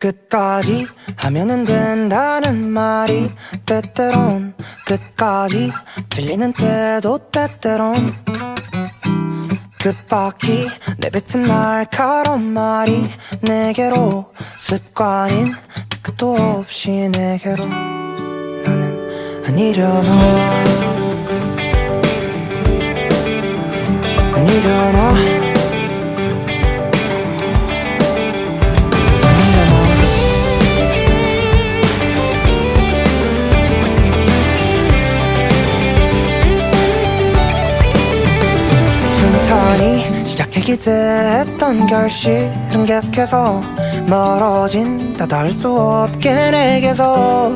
끝까지 하면은 된다는 말이 때때론 끝까지 들리는 때도 때때론 끝바퀴 내뱉은 날카로운 말이 내게로 습관인 끝도 없이 내게로 나는 아니려나. 아니려나 기대했던 결실은 계속해서 멀어진다 닿을 수 없게 내게서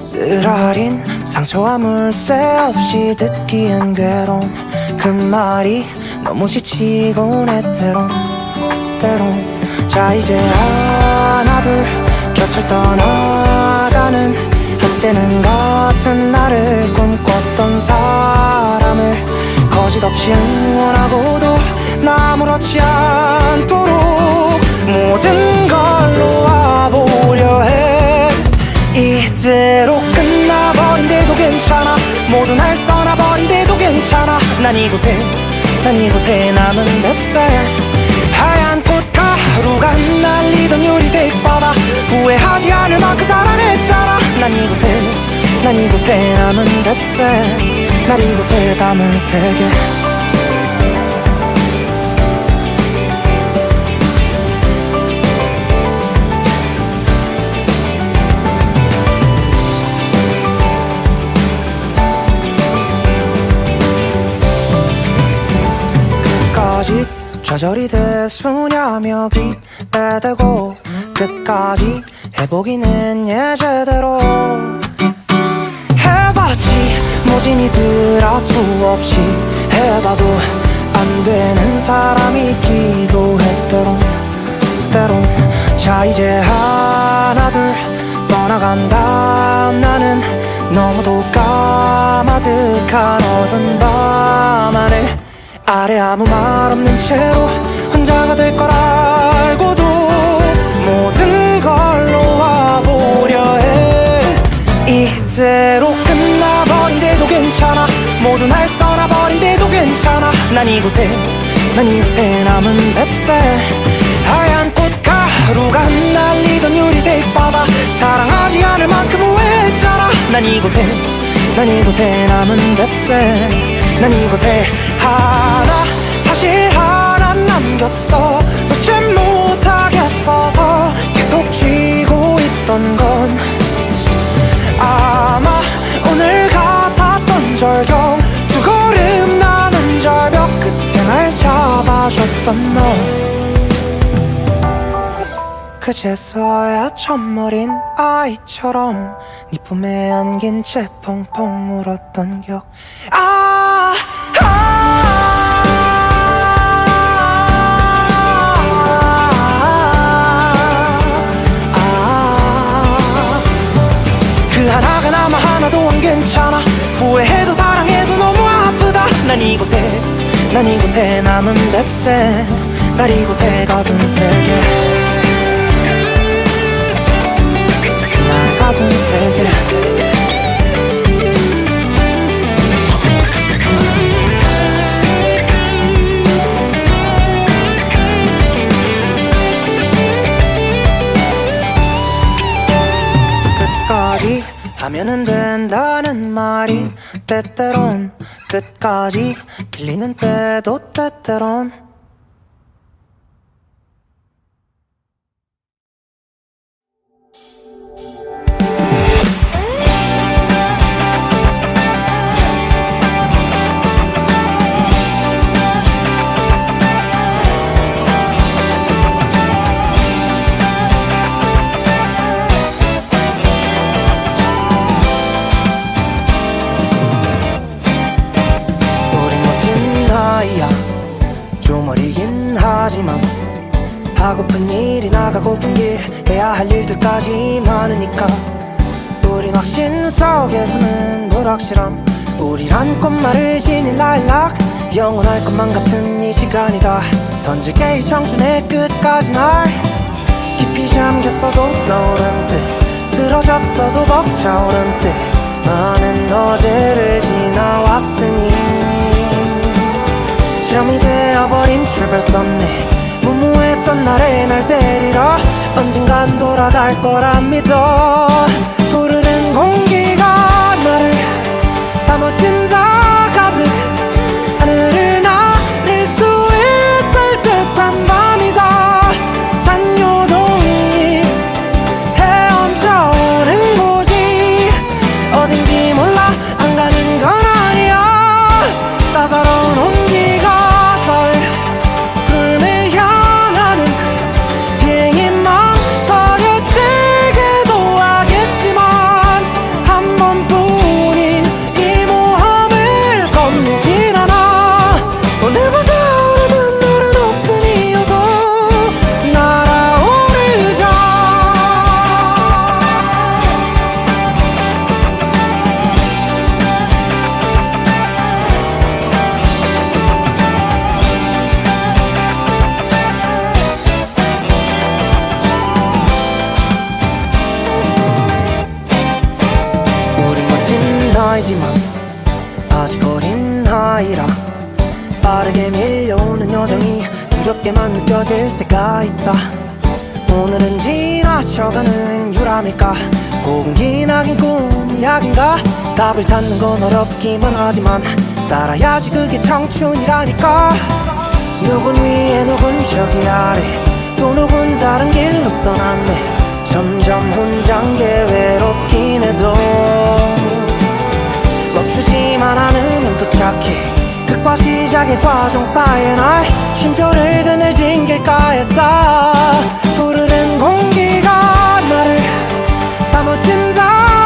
쓰라린 상처와 물새 없이 듣기엔 괴로운 그 말이 너무 지치곤 해 때론 때론 자 이제 하나 둘 곁을 떠나가는 한때는 같은 나를 꿈꿨던 사람을 거짓 없이 응원하고도 나 아무렇지 않도록 모든 걸 놓아보려 해. 이대로 끝나버린데도 괜찮아. 모두 날 떠나버린데도 괜찮아. 난 이곳에 난 이곳에 남은 뱁새 하얀 꽃가루가 날리던 유리색 바다. 후회하지 않을 만큼 사랑했잖아. 난 이곳에 난 이곳에 남은 뱁새 날 이곳에 담은 세계. 끝까지 좌절이 대수냐며 귀에 대고 끝까지 해보기는 예제대로 해봤지 모진이 들아 수없이 해봐도 안 되는 사람이 기도해 때론 때론. 자 이제 하나 둘 떠나간다. 나는 너무도 까마득한 어두운 밤 안에 아래 아무 말 없는 채로 혼자가 될걸 알고도 모든 걸 놓아보려 해. 이대 난 이곳에 난 이곳에 남은 뱁새 하얀 꽃가루가 날리던 유리색 바다. 사랑하지 않을 만큼 후회했잖아 난 이곳에 난 이곳에 남은 뱁새 난 이곳에 하나 사실 하나 남겼어 잡아줬던 너 그제서야 첫머린 아이처럼 네 품에 안긴 채 펑펑 울었던 기억 아, 아, 아. 그 하나가 남아 하나도 안 괜찮아 후회해도 사랑해도 너무 아프다 난 이곳에 난 이곳에 남은 뱁새 날 이곳에 가둔 세계. 날 가둔 세계. 끝까지 하면은 된다는 말이 때때론 끝까지 들리는 때도 때때론 까지 많으니까 우린 확신 속에 숨은 불확실함. 우리란 꽃말을 지닌 라일락 영원할 것만 같은 이 시간이다. 던질게 이 청춘의 끝까지 날. 깊이 잠겼어도 떠오른 듯 쓰러졌어도 벅차오른 듯 많은 어제를 지나왔으니. 점이 되어버린 출발선네 무모했던 나를 날 때리러 언젠간 돌아갈 거라 믿어. 푸르른 공기가 나를 사무친다 가득 나이지만 아직 어린 나이라 빠르게 밀려오는 여정이 두렵게만 느껴질 때가 있다. 오늘은 지나쳐가는 유람일까? 혹은 기나긴 꿈이 약인가? 답을 찾는 건 어렵기만 하지만 따라야지 그게 청춘이라니까. 누군 위에 누군 저기 아래 또 누군 다른 길로 떠났네. 점점 혼잔 게 외롭긴 해도 도착해 끝과 시작의 과정 사이에 날 쉼표를 그늘진 길가에 다. 푸르른 공기가 나를 사무친다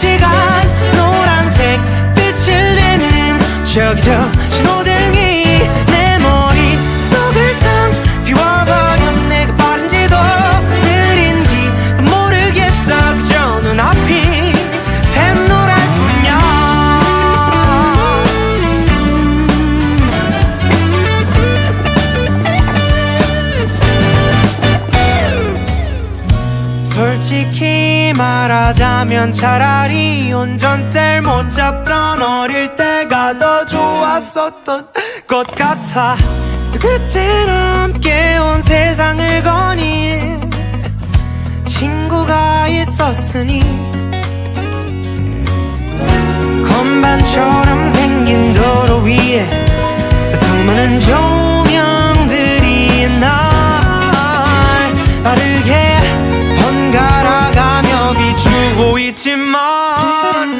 시간 노란색 빛을 내는 저기 저 하자면 차라리 운전대를 못 잡던 어릴 때가 더 좋았었던 것 같아. 그때는 함께 온 세상을 거닌 친구가 있었으니 건반처럼 생긴 도로 위에 수많은 조명들이 날 빠르게 있지만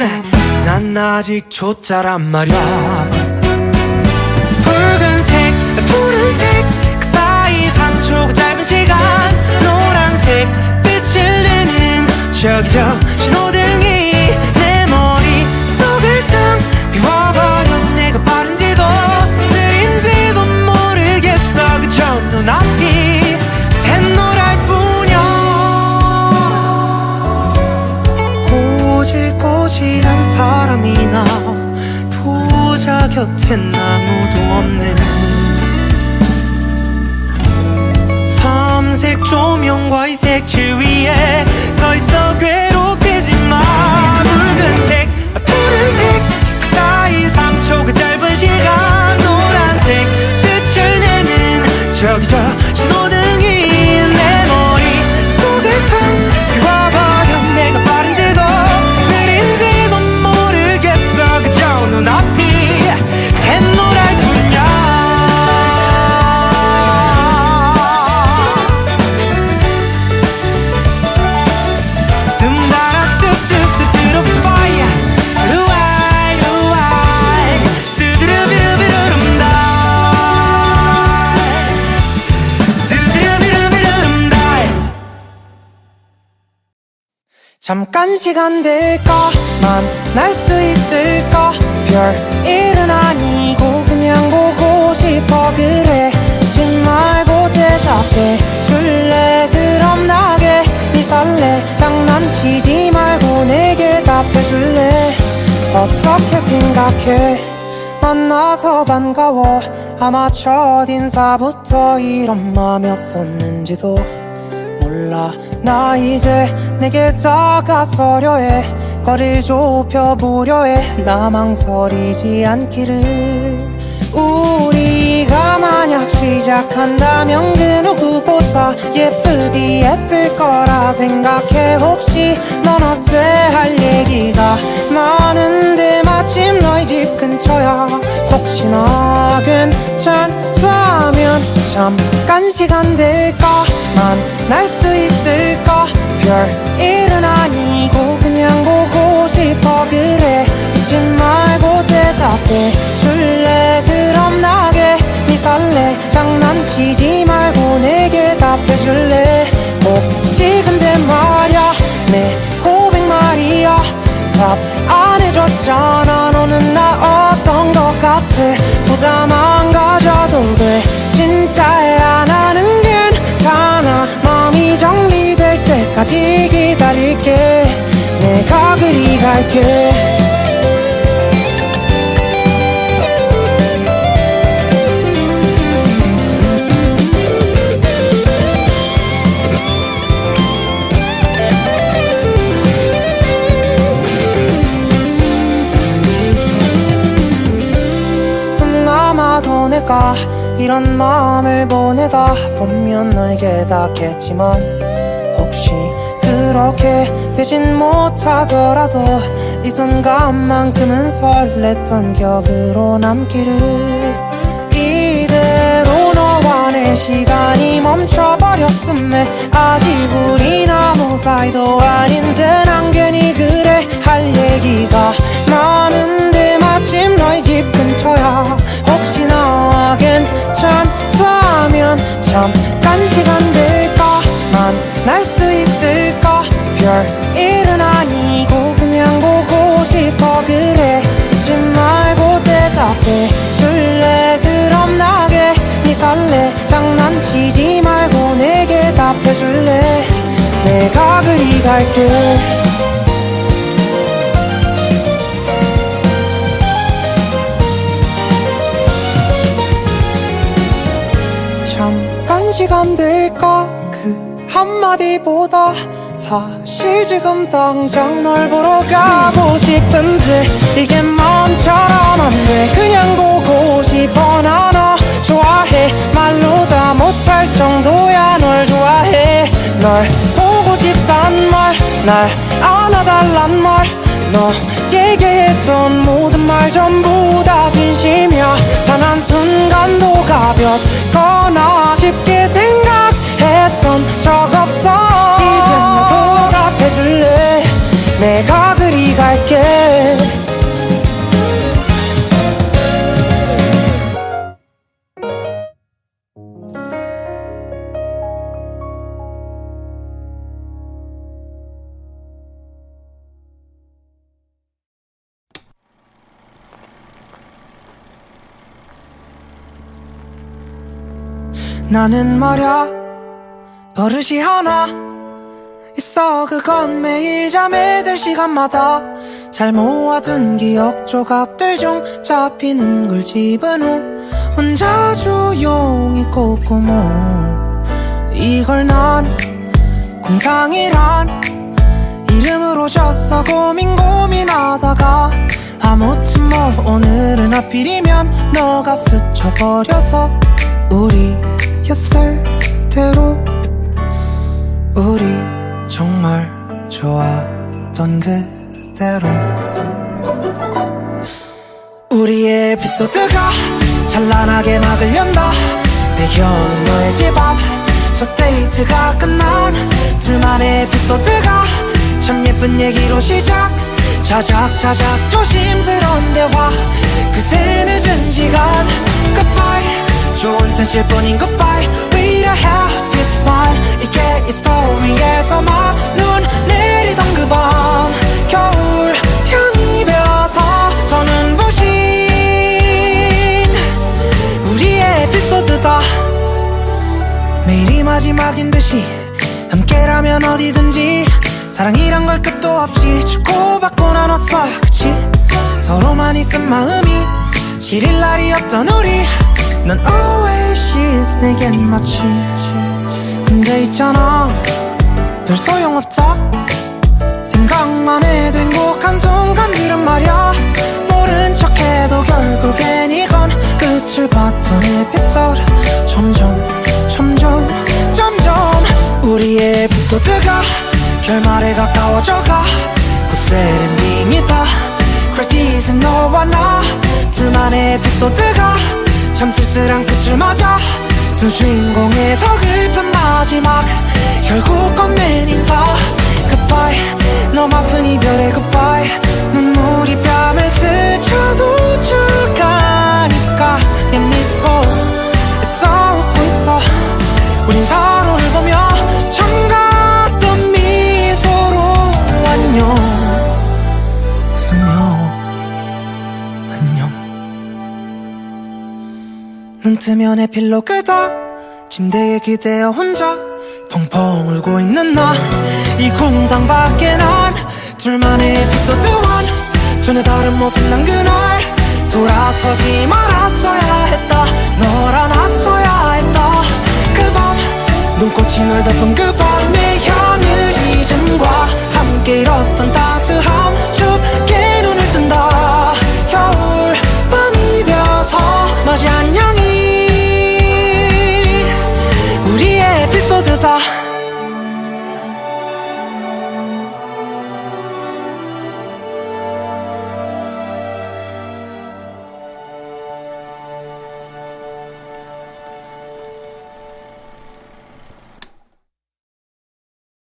난 아직 초짜란 말이야. 붉은색 푸른색 그 사이 3초 그 짧은 시간 노란색 빛을 내는 저기 저 신호등이 내 머릿속을 탕 비워버려. 내가 빠른지도 느린지도 모르겠어. 그저 눈앞이 꼬질꼬질한 사람이나 부자 곁엔 아무도 없는 삼색 조명과 이 색칠 위에 서 있어 괴롭히지 마. 붉은색 푸른색 그 사이 3초 그 짧은 시간 노란색 빛을 내는 저기 저 잠깐 시간 될까? 만날 수 있을까? 별 일은 아니고 그냥 보고 싶어. 그래 묻지 말고 대답해. 줄래 그럼 나게. 네 설레. 장난치지 말고 내게 답해 줄래? 어떻게 생각해? 만나서 반가워. 아마 첫 인사부터 이런 맘이었었는지도 몰라 나 이제 내게 다가서려 해. 거리를 좁혀보려 해 나 망설이지 않기를 우리가 만약 시작한다면 그 누구보다 예쁘디 예쁠 거라 생각해 혹시 넌 어때 할 얘기가 많은데 마침 너희 집 근처야. 혹시나 괜찮다면 잠깐 시간 될까? 만날 수 있을까? 별 일은 아니고 그냥 보고 싶어. 그래 묻지 말고 대답해 해 줄래? 혹시 근데 말야. 내 고백 말이야. 답 안 해줬잖아. 너는 나 어떤 것 같아? 부담 안 가져도 돼. 진짜야 나는 괜찮아. 마음이 정리될 때까지 기다릴게. 내가 그리 갈게 이런 마음을 보내다 보면 널 깨닫겠지만 혹시 그렇게 되진 못하더라도 이 순간만큼은 설렜던 기억으로 남기를 이대로 너와 내 시간이 멈춰버렸음에 아직 우린 아무 사이도 아닌데 해줄래? 내가 그리 갈게. 잠깐 시간 될까? 그 한마디보다 사실 지금 당장 널 보러 가고 싶은데 이게 마음처럼 안 돼. 그냥 보고 싶어. 나너 좋아해. 말로 다 못할 정도야. 널 널 보고 싶단 말 날 안아달란 말. 너 얘기했던 모든 말 전부 다 진심이야. 단 한순간도 가볍거나 쉽게 생각했던 적없 나는 말야 버릇이 하나 있어. 그건 매일 잠에 들 시간마다 잘 모아둔 기억 조각들 중 잡히는 걸 집은 후 혼자 조용히 꼼꼼모. 이걸 난 공상이란 이름으로 졌어. 고민 고민하다가 아무튼 뭐 오늘은 하필이면 너가 스쳐버려서 우리 였을 대로 우리 정말 좋았던 그대로. 우리의 에피소드가 찬란하게 막을 연다. 배경은 너의 집 앞 첫 데이트가 끝난 둘만의 에피소드가 참 예쁜 얘기로 시작. 자작자작 조심스러운 대화. 그새 늦은 시간. Goodbye 좋은 뜻일 뿐인 goodbye We don't have to smile 이게 이 스토리에서 만 눈 내리던 그 밤. 겨울 향이 배어서 더는 부신 우리의 에피소드다. 매일이 마지막인 듯이 함께라면 어디든지 사랑이란 걸 끝도 없이 주고받고 나눴어. 그치? 서로만 있은 마음이 시릴 날이 없던 우리 넌 oasis 내겐 마치 근데 있잖아. 별 소용없다 생각만 해도 행복한 순간들은 말야. 모른 척해도 결국엔 이건 끝을 봤던 에피소드. 점점 점점 점점 우리의 에피소드가 결말에 가까워져가. 굿 엔딩이다. 크레딧은 너와 나. 둘만의 에피소드가 참 쓸쓸한 끝을 맞아 두 주인공의 서글픈 마지막 결국 건넨 인사 눈 뜨면 에필로 그다. 침대에 기대어 혼자 펑펑 울고 있는 나. 이 공상 밖에 난 둘만의 에피소드 원. 전혀 다른 모습 난 그날 돌아서지 말았어야 했다. 널 안았어야 했다. 그 밤 눈꽃이 널 덮은 그